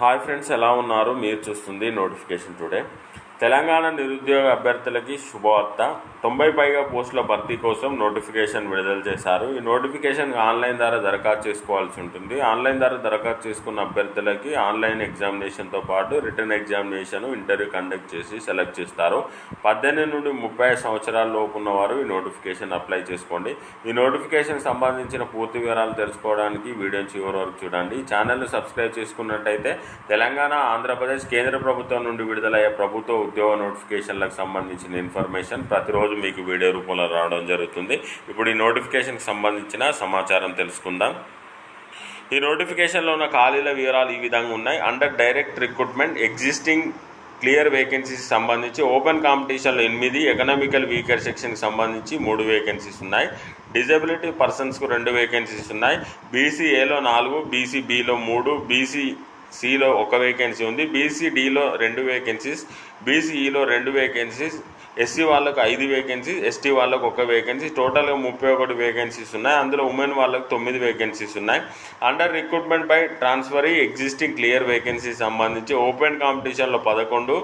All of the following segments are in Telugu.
హాయ్ ఫ్రెండ్స్ ఎలా ఉన్నారు? మీరు చూస్తుంది నోటిఫికేషన్ టుడే. తెలంగాణ నిరుద్యోగ అభ్యర్థులకి శుభవార్త. తొంభై పైగా పోస్టుల భర్తీ కోసం నోటిఫికేషన్ విడుదల చేశారు. ఈ నోటిఫికేషన్ ఆన్లైన్ ద్వారా దరఖాస్తు చేసుకోవాల్సి ఉంటుంది. ఆన్లైన్ ద్వారా దరఖాస్తు చేసుకున్న అభ్యర్థులకి ఆన్లైన్ ఎగ్జామినేషన్తో పాటు రిటర్న్ ఎగ్జామినేషన్ ఇంటర్వ్యూ కండక్ట్ చేసి సెలెక్ట్ చేస్తారు. పద్దెనిమిది నుండి ముప్పై సంవత్సరాల లోపు ఉన్నవారు ఈ నోటిఫికేషన్ అప్లై చేసుకోండి. ఈ నోటిఫికేషన్ సంబంధించిన పూర్తి వివరాలు తెలుసుకోవడానికి వీడియోని చివరి వరకు చూడండి. ఈ ఛానల్ని సబ్స్క్రైబ్ చేసుకున్నట్టయితే తెలంగాణ ఆంధ్రప్రదేశ్ కేంద్ర ప్రభుత్వం నుండి విడుదలయ్యే ప్రభుత్వ ఉద్యోగ నోటిఫికేషన్లకు సంబంధించిన ఇన్ఫర్మేషన్ ప్రతిరోజు మీకు వీడియో రూపంలో రావడం జరుగుతుంది. ఇప్పుడు ఈ నోటిఫికేషన్కి సంబంధించిన సమాచారం తెలుసుకుందాం. ఈ నోటిఫికేషన్లో ఉన్న ఖాళీల వివరాలు ఈ విధంగా ఉన్నాయి. Under direct recruitment existing clear vacancies సంబంధించి ఓపెన్ కాంపిటీషన్లో ఎనిమిది ఎకనామికల్ వీకర్ సెక్షన్కి సంబంధించి మూడు వేకెన్సీస్ ఉన్నాయి. డిజబిలిటీ పర్సన్స్కు రెండు వేకెన్సీస్ ఉన్నాయి. బీసీఏలో నాలుగు బీసీబీలో మూడు బీసీ సిలో ఒక వేకెన్సీ ఉంది. బీసీడీలో రెండు వేకెన్సీస్ బీసీఈలో రెండు వేకెన్సీస్ ఎస్సీ వాళ్ళకు ఐదు వేకెన్సీస్ ఎస్టీ వాళ్ళకు ఒక వేకెన్సీ టోటల్గా ముప్పై ఒకటి వేకెన్సీస్ ఉన్నాయి. అందులో ఉమెన్ వాళ్ళకు తొమ్మిది వేకెన్సీస్ ఉన్నాయి. Under recruitment by transfer existing clear vacancy సంబంధించి ఓపెన్ కాంపిటీషన్లో పదకొండు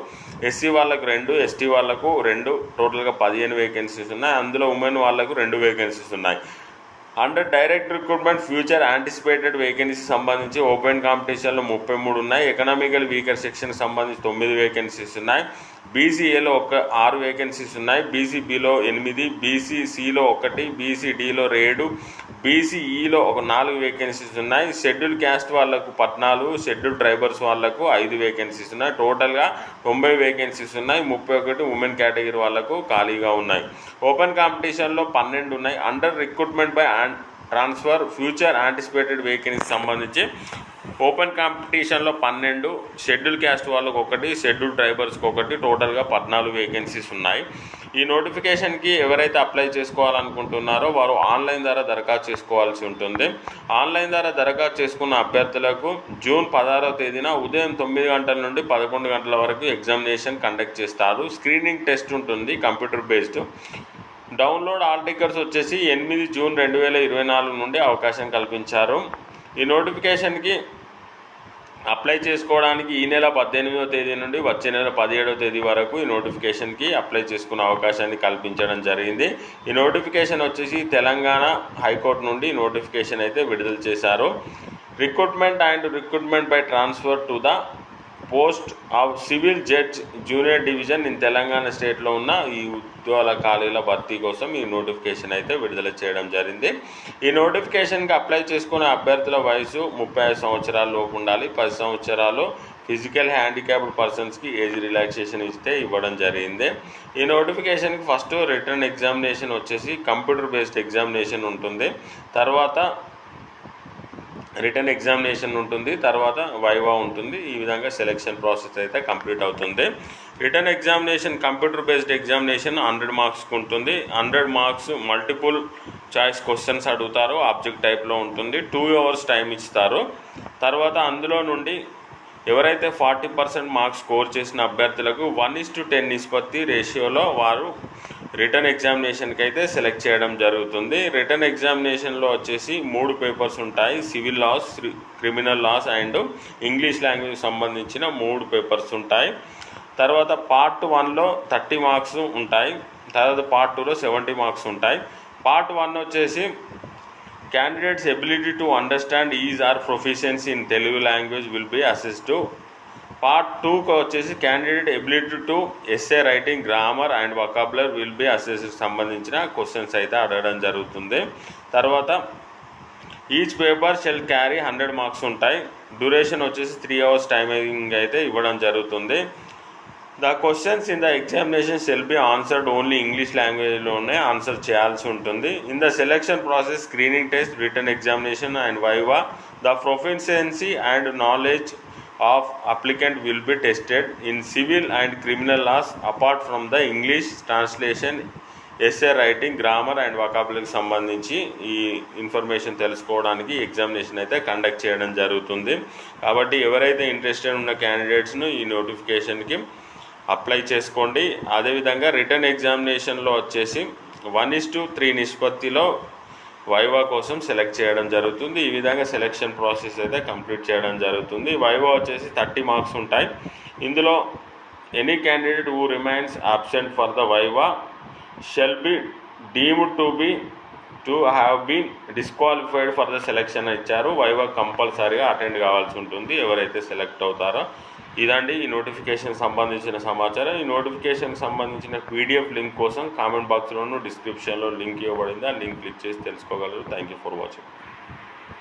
ఎస్సీ వాళ్ళకు రెండు ఎస్టీ వాళ్ళకు రెండు టోటల్గా పదిహేను వేకెన్సీస్ ఉన్నాయి. అందులో ఉమెన్ వాళ్ళకు రెండు వేకెన్సీస్ ఉన్నాయి. Under direct recruitment future anticipated vacancy సంబంధించి ఓపెన్ కాంపిటీషన్లో ముప్పై మూడు ఉన్నాయి. ఎకనామికల్ వీకర్ సెక్షన్ సంబంధించి తొమ్మిది వేకెన్సీస్ ఉన్నాయి. బీసీఏలో ఒక ఆరు వేకెన్సీస్ ఉన్నాయి. బీసీబీలో ఎనిమిది బీసీసీలో ఒకటి బీసీడీలో ఏడు బీసీఈలో ఒక నాలుగు వేకెన్సీస్ ఉన్నాయి. షెడ్యూల్ క్యాస్ట్ వాళ్ళకు పద్నాలుగు షెడ్యూల్ ట్రైబర్స్ వాళ్ళకు ఐదు వేకెన్సీస్ ఉన్నాయి. టోటల్గా తొంభై వేకెన్సీస్ ఉన్నాయి. ముప్పై ఒకటి ఉమెన్ కేటగిరీ వాళ్ళకు ఖాళీగా ఉన్నాయి. ఓపెన్ కాంపిటీషన్లో పన్నెండు ఉన్నాయి. Under recruitment by transfer future anticipated vacancy సంబంధించి ఓపెన్ కాంపిటీషన్లో పన్నెండు షెడ్యూల్ క్యాస్ట్ వాళ్ళకు ఒకటి షెడ్యూల్ డ్రైవర్స్కి ఒకటి టోటల్గా పద్నాలుగు వేకెన్సీస్ ఉన్నాయి. ఈ నోటిఫికేషన్కి ఎవరైతే అప్లై చేసుకోవాలనుకుంటున్నారో వారు ఆన్లైన్ ద్వారా దరఖాస్తు చేసుకోవాల్సి ఉంటుంది. ఆన్లైన్ ద్వారా దరఖాస్తు చేసుకున్న అభ్యర్థులకు జూన్ పదహారవ తేదీన ఉదయం తొమ్మిది గంటల నుండి పదకొండు గంటల వరకు ఎగ్జామినేషన్ కండక్ట్ చేస్తారు. స్క్రీనింగ్ టెస్ట్ ఉంటుంది computer based. Download hall tickets వచ్చేసి ఎనిమిది జూన్ రెండు వేల ఇరవై నాలుగు నుండి అవకాశం కల్పించారు. ఈ నోటిఫికేషన్కి అప్లై చేసుకోవడానికి ఈ నెల పద్దెనిమిదవ తేదీ నుండి వచ్చే నెల పదిహేడవ తేదీ వరకు ఈ నోటిఫికేషన్కి అప్లై చేసుకునే అవకాశాన్ని కల్పించడం జరిగింది. ఈ నోటిఫికేషన్ వచ్చేసి తెలంగాణ హైకోర్టు నుండి నోటిఫికేషన్ అయితే విడుదల చేశారు. Recruitment and recruitment by transfer to the post of civil judge junior division in Telangana స్టేట్లో ఉన్న ఈ ఉద్యోగాల ఖాళీల భర్తీ కోసం ఈ నోటిఫికేషన్ అయితే విడుదల చేయడం జరిగింది. ఈ నోటిఫికేషన్కి అప్లై చేసుకునే అభ్యర్థుల వయసు ముప్పై ఐదు సంవత్సరాల లోపు ఉండాలి. పది సంవత్సరాలు ఫిజికల్ హ్యాండిక్యాప్డ్ పర్సన్స్కి ఏజ్ రిలాక్సేషన్ ఇస్తే ఇవ్వడం జరిగింది. ఈ నోటిఫికేషన్కి ఫస్ట్ రిటర్న్ ఎగ్జామినేషన్ వచ్చేసి కంప్యూటర్ బేస్డ్ ఎగ్జామినేషన్ ఉంటుంది. తర్వాత రిటర్న్ ఎగ్జామినేషన్ ఉంటుంది తర్వాత వైవా ఉంటుంది. ఈ విధంగా సెలెక్షన్ ప్రాసెస్ అయితే కంప్లీట్ అవుతుంది. Written examination computer based examination hundred మార్క్స్కి ఉంటుంది. Hundred marks multiple choice questions అడుగుతారు ఆబ్జెక్ట్ టైప్లో ఉంటుంది. టూ అవర్స్ టైం ఇస్తారు. తర్వాత అందులో నుండి ఎవరైతే ఫార్టీ పర్సెంట్ మార్క్స్ స్కోర్ చేసిన అభ్యర్థులకు వన్ ఇస్ టు టెన్ నిష్పత్తి రేషియోలో వారు రిటర్న్ ఎగ్జామినేషన్కి అయితే సెలెక్ట్ చేయడం జరుగుతుంది. రిటర్న్ ఎగ్జామినేషన్లో వచ్చేసి మూడు పేపర్స్ ఉంటాయి. Civil laws criminal laws and English language సంబంధించిన మూడు పేపర్స్ ఉంటాయి. తర్వాత పార్ట్ వన్లో థర్టీ మార్క్స్ ఉంటాయి. తర్వాత పార్ట్ టూలో సెవెంటీ మార్క్స్ ఉంటాయి. పార్ట్ వన్ వచ్చేసి candidates ability to understand is or proficiency in Telugu language will be assessed part టూకి వచ్చేసి candidate ability to essay writing grammar and vocabulary will be assessed సంబంధించిన క్వశ్చన్స్ అయితే అడగడం జరుగుతుంది. తర్వాత each paper shall carry hundred marks ఉంటాయి. డ్యూరేషన్ వచ్చేసి త్రీ అవర్స్ టైమింగ్ అయితే ఇవ్వడం జరుగుతుంది. The questions in the examination shall be answered only English లాంగ్వేజ్లోనే answer చేయాల్సి ఉంటుంది. In the selection process screening test written examination and viva the proficiency and knowledge of applicant will be tested in civil and criminal laws apart from the English translation essay writing grammar and వకాబులకు సంబంధించి ఈ ఇన్ఫర్మేషన్ తెలుసుకోవడానికి ఎగ్జామినేషన్ అయితే కండక్ట్ చేయడం జరుగుతుంది. కాబట్టి ఎవరైతే ఇంట్రెస్టెడ్ ఉన్న క్యాండిడేట్స్ను ఈ నోటిఫికేషన్కి అప్లై చేసుకోండి. అదేవిధంగా రిటర్న్ ఎగ్జామినేషన్లో వచ్చేసి వన్ ఇస్ టు త్రీ నిష్పత్తిలో వైవా కోసం సెలెక్ట్ చేయడం జరుగుతుంది. ఈ విధంగా సెలెక్షన్ ప్రాసెస్ అయితే కంప్లీట్ చేయడం జరుగుతుంది. వైవా వచ్చేసి థర్టీ మార్క్స్ ఉంటాయి. ఇందులో any candidate who remains absent for the viva shall be deemed to be to have been disqualified for the selection ఇచ్చారు. వైవా కంపల్సరీగా అటెండ్ కావాల్సి ఉంటుంది. ఎవరైతే సెలెక్ట్ అవుతారో ఇదండి ఈ నోటిఫికేషన్ సంబంధించిన సమాచారం. ఈ నోటిఫికేషన్ సంబంధించిన పీడిఎఫ్ లింక్ కోసం కామెంట్ బాక్స్లోను డిస్క్రిప్షన్లో లింక్ ఇవ్వబడింది. ఆ లింక్ క్లిక్ చేసి తెలుసుకోగలరు. Thank you for watching.